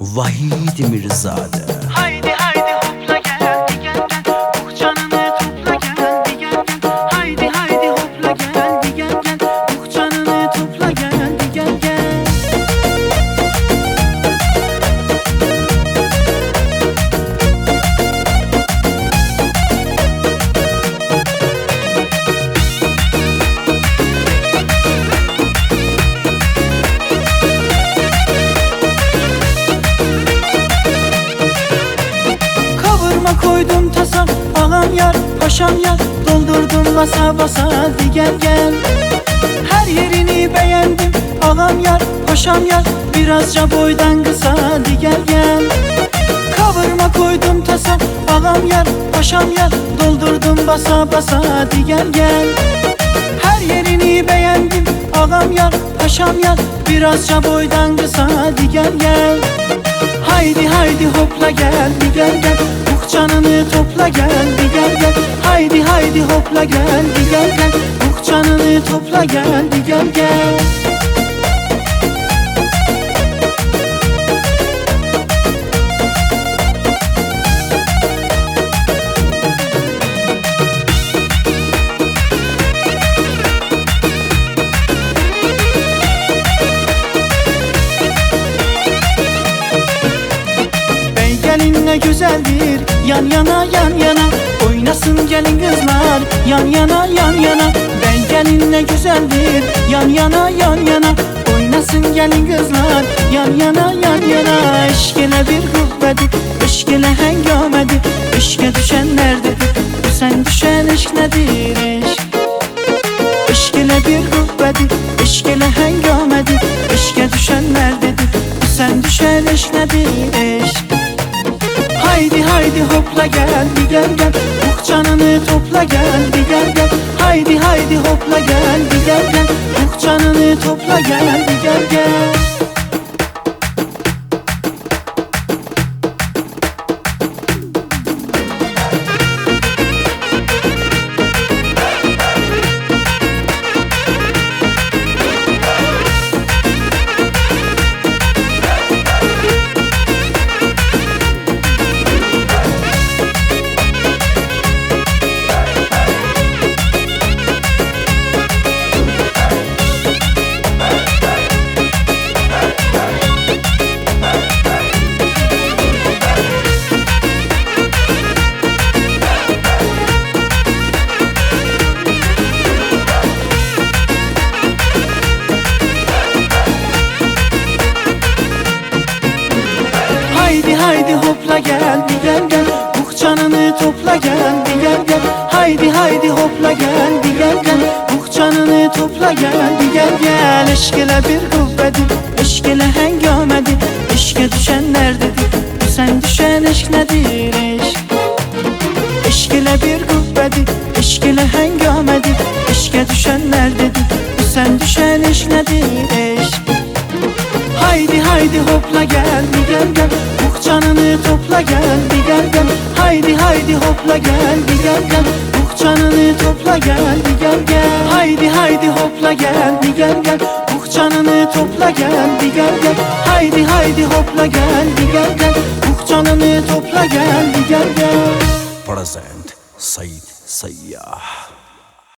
Vahid Mirzade Ağam yar paşam yar Doldurdum basa basa hadi gel gel. Her yerini beğendim Ağam yar paşam yar Birazca boydan kısa hadi gel gel. Kavurma koydum tasa Ağam yar paşam yar Doldurdum basa basa hadi gel gel. Her yerini beğendim Ağam yar paşam yar Birazca boydan kısa hadi gel gel. Haydi haydi hopla gel bir gel canını topla gel bir gel gel. Haydi haydi hopla gel bir gel gel. Uh canını topla gel bir gel gel ne güzeldir. Yan yana yan yana. Oynasın gelin kızlar. Yan yana yan yana. Bey gelin ne güzeldir. Yan yana yan yana. Oynasın gelin kızlar. Yan yana yan yana. Eşkele bir kuvveti Eşkele hengamedi Eşke düşenlerdedir Bu sen düşen eşk nedir eşk? Eşkele bir kuvveti Eşkele hengamedi Eşke düşenlerdedir Bu sen düşen eşk nedir eşk Haydi haydi hopla gel bir gel gel. Uh canını topla gel bir gel gel. Haydi haydi hopla gel bir gel gel. Uh canını topla gel bir gel gel Haydi hopla gel bir gel gel. Uh canını topla gel bir gel gel. Haydi haydi hopla gel bir gel gel. Uh canını topla gel bir gel gel. Eşkele bir kuvvetim Eşkele hengamedim Eşke düşenlerdedir Bu sen düşen eşk nedir eşk? Eşkele bir kuvveti Eşkele hengamedim Eşke düşenlerdedir Bu sen düşen eşk nedir eşk? Haydi haydi hopla gel bir gel gel canını topla gel bir gel gel. Haydi haydi hopla gel bir gel gel. Uh canını topla gel bir gel gel. Haydi haydi hopla gel bir gel gel. Uh canını topla gel bir gel gel. Haydi haydi hopla gel bir gel gel. Uh canını topla gel bir gel gel. Present Said Sayyah